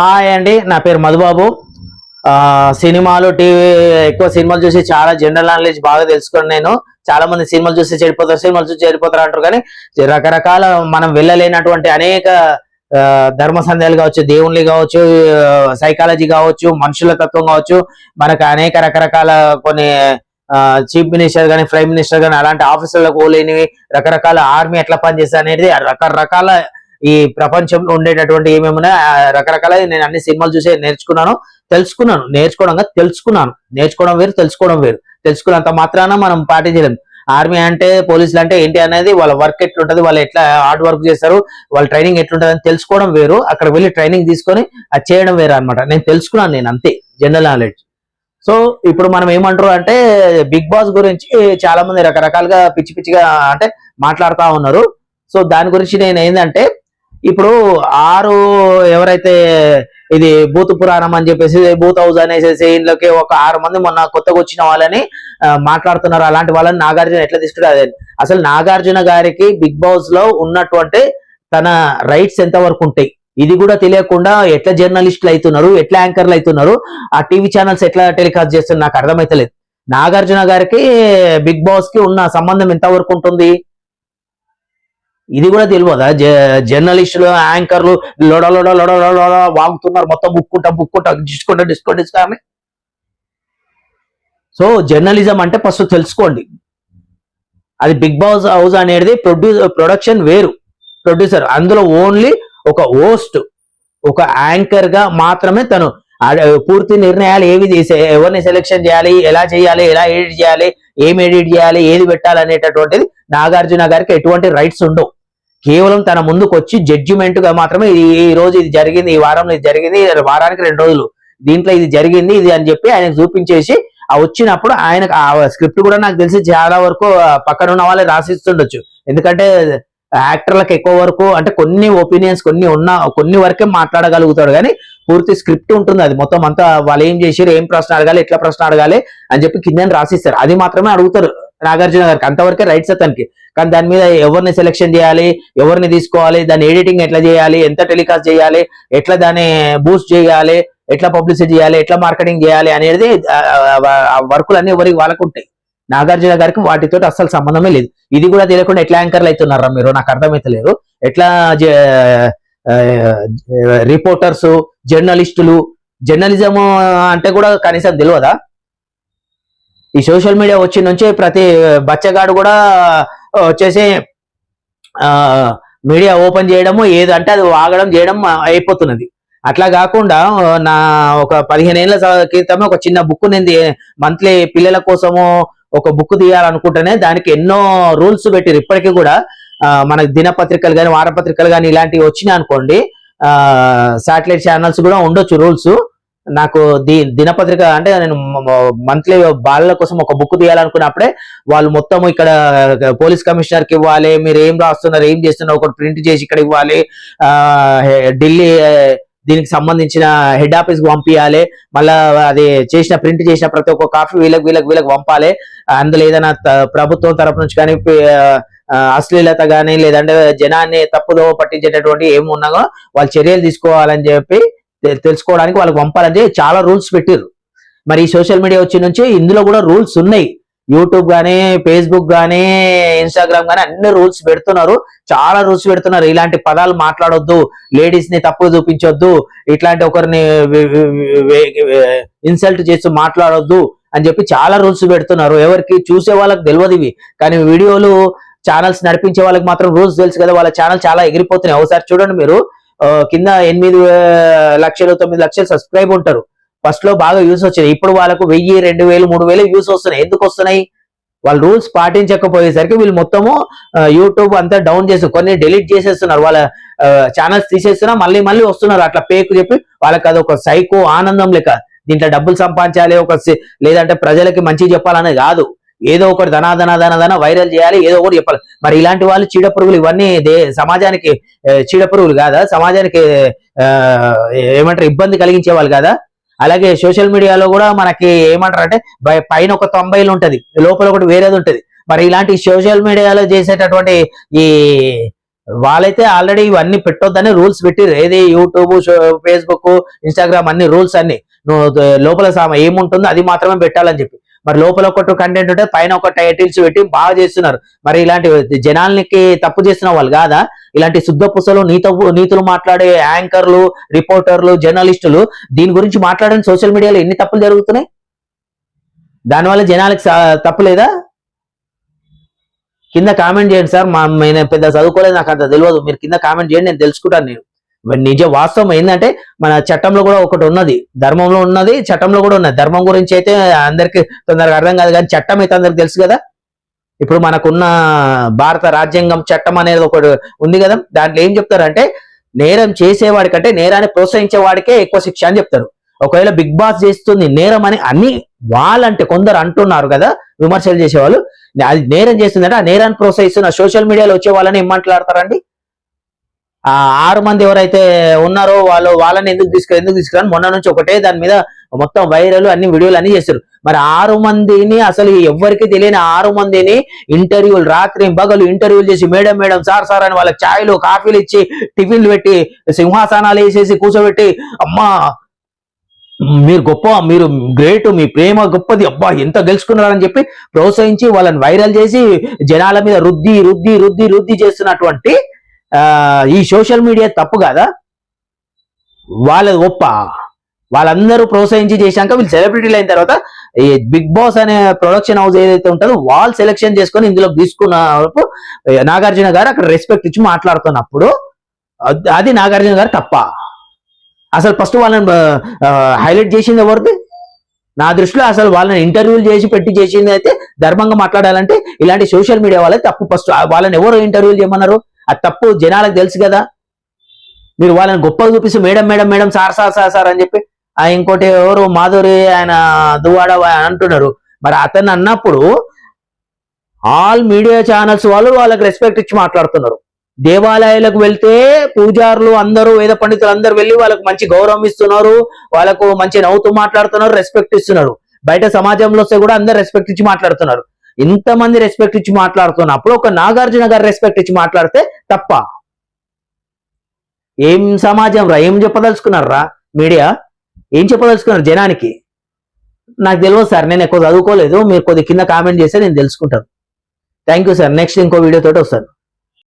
Hi అండి నా పేరు మధుబాబు. ఆ, సినిమాలు టీవీ ఎక్కువ సినిమాలు చూసి చాలా జనరల్ నాలెడ్జ్ బాగా తెలుసుకుని నేను. చాలా మంది సినిమాలు చూసి చెడిపోతారు సినిమాలు చూసి చెడిపోతారు అంటారు కానీ రకరకాల మనం వెళ్ళలేనటువంటి అనేక ధర్మ సందేహాలు కావచ్చు దేవుళ్ళు కావచ్చు సైకాలజీ కావచ్చు మనుషుల తత్వం కావచ్చు మనకు అనేక రకరకాల కొన్ని చీఫ్ మినిస్టర్ కానీ ప్రైమ్ మినిస్టర్ కానీ అలాంటి ఆఫీసర్లకు పోలేనివి రకరకాల ఆర్మీ ఎట్లా పనిచేస్తా అనేది రకరకాల ఈ ప్రపంచంలో ఉండేటటువంటి ఏమేమి రకరకాల నేను అన్ని సినిమాలు చూసి నేర్చుకున్నాను తెలుసుకున్నాను నేర్చుకోవడంగా తెలుసుకున్నాను. నేర్చుకోవడం వేరు తెలుసుకోవడం వేరు. తెలుసుకున్నంత మాత్రాన మనం పాటించలేము ఆర్మీ అంటే పోలీసులు అంటే ఏంటి అనేది వాళ్ళ వర్క్ ఎట్లుంటది వాళ్ళు ఎట్లా హార్డ్ వర్క్ చేస్తారు వాళ్ళ ట్రైనింగ్ ఎట్లుంటది అని తెలుసుకోవడం వేరు. అక్కడ వెళ్ళి ట్రైనింగ్ తీసుకొని అది చేయడం వేరు అన్నమాట. నేను తెలుసుకున్నాను నేను అంతే జనరల్ నాలెడ్జ్. సో ఇప్పుడు మనం ఏమంటారు అంటే బిగ్ బాస్ గురించి చాలా మంది రకరకాలుగా పిచ్చి పిచ్చిగా అంటే మాట్లాడుతా ఉన్నారు. సో దాని గురించి నేను ఏంటంటే ఇప్పుడు ఆరు ఎవరైతే ఇది భూత పురాణం అని చెప్పేసి బూత్ హౌస్ అనేసి ఇంట్లోకి ఒక ఆరు మంది మొన్న కొత్తగా వచ్చిన వాళ్ళని మాట్లాడుతున్నారు. అలాంటి వాళ్ళని నాగార్జున ఎట్లా తీసుకుంటారు అసలు నాగార్జున గారికి బిగ్ బాస్లో ఉన్నటువంటి తన రైట్స్ ఎంత వరకు ఉంటాయి? ఇది కూడా తెలియకుండా ఎట్లా జర్నలిస్టులు అవుతున్నారు ఎట్లా యాంకర్లు అవుతున్నారు ఆ టీవీ ఛానల్స్ ఎట్లా టెలికాస్ట్ చేస్తున్నారు నాకు అర్థమైతలేదు. నాగార్జున గారికి బిగ్ బాస్కి ఉన్న సంబంధం ఎంత వరకు ఉంటుంది? ఇది కూడా తెలియదా? జర్నలిస్టులు యాంకర్లు లోడ లోడ లోడ లోడ లోడ వాగుతున్నారు. మొత్తం బుక్కుంటా బుక్కుంటా డిస్కుంటా డిస్కౌంట్ డిస్కౌంట్ సో జర్నలిజం అంటే ఫస్ట్ తెలుసుకోండి. అది బిగ్ బాస్ హౌస్ అనేది ప్రొడ్యూస్ ప్రొడక్షన్ వేరు. ప్రొడ్యూసర్ అందులో ఓన్లీ ఒక హోస్ట్ ఒక యాంకర్గా మాత్రమే తను పూర్తి నిర్ణయాలు ఏవి చేసే ఎవరిని సెలెక్షన్ చేయాలి ఎలా చేయాలి ఎలా ఎడిట్ చేయాలి ఏం ఎడిట్ చేయాలి ఏది పెట్టాలి అనేటటువంటిది నాగార్జున గారికి ఎటువంటి రైట్స్ ఉండవు. కేవలం తన ముందుకు వచ్చి జడ్జిమెంట్గా మాత్రమే ఇది ఈ రోజు ఇది జరిగింది ఈ వారంలో ఇది జరిగింది వారానికి రెండు రోజులు దీంట్లో ఇది జరిగింది ఇది అని చెప్పి ఆయన చూపించేసి ఆ వచ్చినప్పుడు ఆయన ఆ స్క్రిప్ట్ కూడా నాకు తెలిసి చాలా వరకు పక్కన ఉన్న వాళ్ళే రాసిస్తుండొచ్చు. ఎందుకంటే యాక్టర్లకు ఎక్కువ వరకు అంటే కొన్ని ఒపీనియన్స్ కొన్ని ఉన్న కొన్ని వరకే మాట్లాడగలుగుతాడు కానీ పూర్తి స్క్రిప్ట్ ఉంటుంది అది. మొత్తం అంతా వాళ్ళు ఏం చేసారు ఏం ప్రశ్న అడగాలి ఎట్లా ప్రశ్న అడగాలి అని చెప్పి కింద రాసిస్తారు. అది మాత్రమే అడుగుతారు. నాగార్జున గారికి అంతవరకే రైట్స్ అతనికి. కానీ దాని మీద ఎవరిని సెలెక్షన్ చేయాలి ఎవరిని తీసుకోవాలి దాని ఎడిటింగ్ ఎట్లా చేయాలి ఎంత టెలికాస్ట్ చేయాలి ఎట్లా దాన్ని బూస్ట్ చేయాలి ఎట్లా పబ్లిసిటీ చేయాలి ఎట్లా మార్కెటింగ్ చేయాలి అనేది వర్కులన్నీ వర్కులు ఎవరికి వాళ్ళకు ఉంటాయి. నాగార్జున గారికి వాటితో అస్సలు సంబంధమే లేదు. ఇది కూడా తెలియకుండా ఎట్లా యాంకర్లు అవుతున్నారా మీరు? నాకు అర్థమైతలేరు ఎట్లా రిపోర్టర్స్ జర్నలిస్టులు జర్నలిజం అంటే కూడా కనీసం తెలియదా? ఈ సోషల్ మీడియా వచ్చిన నుంచి ప్రతి బచ్చగాడు కూడా వచ్చేసి మీడియా ఓపెన్ చేయడము ఏదంటే అది వాగడం చేయడం అయిపోతున్నది. అట్లా కాకుండా నా ఒక పదిహేను ఏళ్ళ క్రితమే ఒక చిన్న బుక్ నేను మంత్లీ పిల్లల కోసము ఒక బుక్ తీయాలనుకుంటేనే దానికి ఎన్నో రూల్స్ పెట్టారు ఇప్పటికీ కూడా మనకు దినపత్రికలు కానీ వారపత్రికలు కానీ ఇలాంటివి వచ్చినాయి అనుకోండి శాటిలైట్ ఛానల్స్ కూడా ఉండొచ్చు రూల్స్. నాకు ది దినపత్రిక అంటే నేను మంత్లీ బాలల కోసం ఒక బుక్ తీయాలనుకున్నప్పుడే వాళ్ళు మొత్తం ఇక్కడ పోలీస్ కమిషనర్కి ఇవ్వాలి మీరు ఏం రాస్తున్నారు ఏం చేస్తున్నారు ఒకటి ప్రింట్ చేసి ఇక్కడ ఇవ్వాలి ఆ ఢిల్లీ దీనికి సంబంధించిన హెడ్ ఆఫీస్కి పంపించాలి మళ్ళా అది చేసిన ప్రింట్ చేసిన ప్రతి ఒక్క కాపీ వీళ్ళకి వీళ్ళకి వీళ్ళకి పంపాలి అందులో ఏదైనా త- ప్రభుత్వం తరపు నుంచి కానీ అశ్లీలత కానీ లేదంటే జనాన్ని తప్పుదో పట్టించేటటువంటి ఏమి ఉన్నాగో వాళ్ళు చర్యలు తీసుకోవాలని చెప్పి తెలుసుకోవడానికి వాళ్ళకి పంపాలంటే చాలా రూల్స్ పెట్టారు మరి ఈ సోషల్ మీడియా వచ్చి నుంచి ఇందులో కూడా రూల్స్ ఉన్నాయి. యూట్యూబ్ కానీ ఫేస్బుక్ కానీ ఇన్స్టాగ్రామ్ కానీ అన్ని రూల్స్ పెడుతున్నారు. చాలా రూల్స్ పెడుతున్నారు. ఇలాంటి పదాలు మాట్లాడొద్దు లేడీస్ని తప్పుగా చూపించొద్దు ఇట్లాంటి ఒకరిని ఇన్సల్ట్ చేస్తూ మాట్లాడొద్దు అని చెప్పి చాలా రూల్స్ పెడుతున్నారు. ఎవరికి చూసే వాళ్ళకి తెలియదు ఇవి. కానీ వీడియోలు ఛానల్స్ నడిపించే వాళ్ళకి మాత్రం రూల్స్ తెలుసు కదా. వాళ్ళ ఛానల్ చాలా ఎగిరిపోతున్నాయి. ఒకసారి చూడండి మీరు. కింద ఎనిమిది లక్షలు తొమ్మిది లక్షలు సబ్స్క్రైబ్ ఉంటారు. ఫస్ట్లో బాగా యూస్ వచ్చాయి ఇప్పుడు వాళ్ళకు వెయ్యి రెండు వేలు మూడు వేలు యూస్ వస్తున్నాయి. ఎందుకు వస్తున్నాయి? వాళ్ళు రూల్స్ పాటించకపోయేసరికి వీళ్ళు మొత్తము యూట్యూబ్ అంతా డౌన్ చేసి కొన్ని డిలీట్ చేసేస్తున్నారు. వాళ్ళ ఛానల్స్ తీసేస్తున్నా మళ్ళీ మళ్ళీ వస్తున్నారు. అట్లా పేకు చెప్పి వాళ్ళకి అది ఒక సైకో ఆనందం లెక్క. దీంట్లో డబ్బులు సంపాదించాలి ఒక లేదంటే ప్రజలకి మంచి చెప్పాలనేది కాదు. ఏదో ఒకటి ధనా ధన ధన ధన వైరల్ చేయాలి ఏదో ఒకటి చెప్పాలి. మరి ఇలాంటి వాళ్ళు చీడ పురుగులు ఇవన్నీ దే సమాజానికి చీడ పురుగులు కాదా? సమాజానికి ఏమంటారు ఇబ్బంది కలిగించే వాళ్ళు కాదా? అలాగే సోషల్ మీడియాలో కూడా మనకి ఏమంటారు అంటే పైన ఒక తొంభైలు ఉంటది లోపల ఒకటి వేరేది ఉంటది. మరి ఇలాంటి సోషల్ మీడియాలో చేసేటటువంటి ఈ వాళ్ళైతే ఆల్రెడీ ఇవన్నీ పెట్టొద్దని రూల్స్ పెట్టిర్రు. ఏది యూట్యూబ్ ఫేస్బుక్ ఇన్స్టాగ్రామ్ అన్ని రూల్స్ అన్ని. నువ్వు లోపల సామ ఏముంటుందో అది మాత్రమే పెట్టాలని చెప్పి. మరి లోపల ఒకటి కంటెంట్ ఉంటే పైన ఒక టైటిల్స్ పెట్టి బాగా చేస్తున్నారు. మరి ఇలాంటి జనాలకి తప్పు చేస్తున్న వాళ్ళు కాదా? ఇలాంటి శుద్ధ పుసలు నీత నీతులు మాట్లాడే యాంకర్లు రిపోర్టర్లు జర్నలిస్టులు దీని గురించి మాట్లాడని సోషల్ మీడియాలో ఎన్ని తప్పులు జరుగుతున్నాయి? దానివల్ల జనాలకు తప్పు లేదా? కింద కామెంట్ చేయండి సార్. మా నేను పెద్ద చదువుకోలేదు నాకు అంత తెలియదు. మీరు కింద కామెంట్ చేయండి నేను తెలుసుకుంటాను నేను. నిజ వాస్తవం ఏంటంటే మన చట్టంలో కూడా ఒకటి ఉన్నది. ధర్మంలో ఉన్నది చట్టంలో కూడా ఉన్నది. ధర్మం గురించి అయితే అందరికి తొందరగా అర్థం కాదు కానీ చట్టం అయితే అందరికి తెలుసు కదా? ఇప్పుడు మనకున్న భారత రాజ్యాంగం చట్టం అనేది ఒకటి ఉంది కదా? దాంట్లో ఏం చెప్తారంటే నేరం చేసేవాడికంటే నేరాన్ని ప్రోత్సహించే వాడికే ఎక్కువ శిక్ష అని చెప్తారు. ఒకవేళ బిగ్ బాస్ చేస్తుంది నేరం అని అన్ని వాళ్ళంటే కొందరు అంటున్నారు కదా? విమర్శలు చేసేవాళ్ళు. అది నేరం చేస్తుందంటే ఆ నేరాన్ని ప్రోత్సహిస్తున్న సోషల్ మీడియాలో వచ్చే వాళ్ళని ఏం మాట్లాడతారండి? ఆ ఆరు మంది ఎవరైతే ఉన్నారో వాళ్ళు వాళ్ళని ఎందుకు తీసుకు ఎందుకు తీసుకురాని మొన్న నుంచి ఒకటే దాని మీద మొత్తం వైరల్ అన్ని వీడియోలు అన్ని చేస్తారు. మరి ఆరు మందిని అసలు ఎవరికి తెలియని ఆరు మందిని ఇంటర్వ్యూలు రాత్రి పగలు ఇంటర్వ్యూలు చేసి మేడం మేడం సార్ సార్ అని వాళ్ళకి ఛాయ్లు కాఫీలు ఇచ్చి టిఫిన్లు పెట్టి సింహాసనాలు వేసేసి కూర్చోబెట్టి అమ్మా మీరు గొప్ప మీరు గ్రేట్ మీ ప్రేమ గొప్పది అబ్బా ఎంత గెలుచుకున్నారని చెప్పి ప్రోత్సహించి వాళ్ళని వైరల్ చేసి జనాల మీద రుద్ది రుద్ది రుద్ది రుద్ది చేస్తున్నటువంటి ఈ సోషల్ మీడియా తప్పు కాదా? వాళ్ళ గొప్ప వాళ్ళందరూ ప్రోత్సహించి చేశాక వీళ్ళు సెలబ్రిటీలు అయిన తర్వాత ఈ బిగ్ బాస్ అనే ప్రొడక్షన్ హౌస్ ఏదైతే ఉంటుందో వాళ్ళు సెలెక్షన్ చేసుకొని ఇందులో తీసుకున్నప్పుడు నాగార్జున గారు అక్కడ రెస్పెక్ట్ ఇచ్చి మాట్లాడుతున్నప్పుడు అది- అది నాగార్జున గారు తప్ప. అసలు ఫస్ట్ వాళ్ళని హైలైట్ చేసింది ఎవరిది? నా దృష్టిలో అసలు వాళ్ళని ఇంటర్వ్యూలు చేసి పెట్టి చేసింది అయితే ధర్మంగా మాట్లాడాలంటే ఇలాంటి సోషల్ మీడియా వాళ్ళే తప్పు. ఫస్ట్ వాళ్ళని ఎవరు ఇంటర్వ్యూలు చేయమన్నారు? ఆ తప్పు జనాలకు తెలుసు కదా. మీరు వాళ్ళని గొప్పగా చూపిస్తూ madam madam madam sir sir sir sir అని చెప్పి ఆ ఇంకోటి ఎవరు? మాధురి ఆయన దువాడ అంటున్నారు. మరి అతను అన్నప్పుడు ఆల్ మీడియా ఛానల్స్ వాళ్ళు వాళ్ళకి రెస్పెక్ట్ ఇచ్చి మాట్లాడుతున్నారు. దేవాలయాలకు వెళ్తే పూజారులు అందరూ వేద పండితులు అందరూ వెళ్ళి వాళ్ళకు మంచి గౌరవం ఇస్తున్నారు. వాళ్ళకు మంచి నవ్వుతూ మాట్లాడుతున్నారు రెస్పెక్ట్ ఇస్తున్నారు. బయట సమాజంలో వస్తే కూడా అందరు రెస్పెక్ట్ ఇచ్చి మాట్లాడుతున్నారు. ఇంతమంది రెస్పెక్ట్ ఇచ్చి మాట్లాడుతున్నప్పుడు ఒక నాగార్జున గారు రెస్పెక్ట్ ఇచ్చి మాట్లాడితే తప్ప. ఏం సమాజం రా? ఏం చెప్పదలుచుకున్నారా మీడియా? ఏం చెప్పదలుచుకున్నారు జనానికి? నాకు తెలియదు సార్ నేను ఎక్కువ చదువుకోలేదు. మీరు కొద్ది కింద కామెంట్ చేస్తే నేను తెలుసుకుంటాను. థ్యాంక్ యూ సార్ నెక్స్ట్ ఇంకో వీడియో తోటి వస్తాను.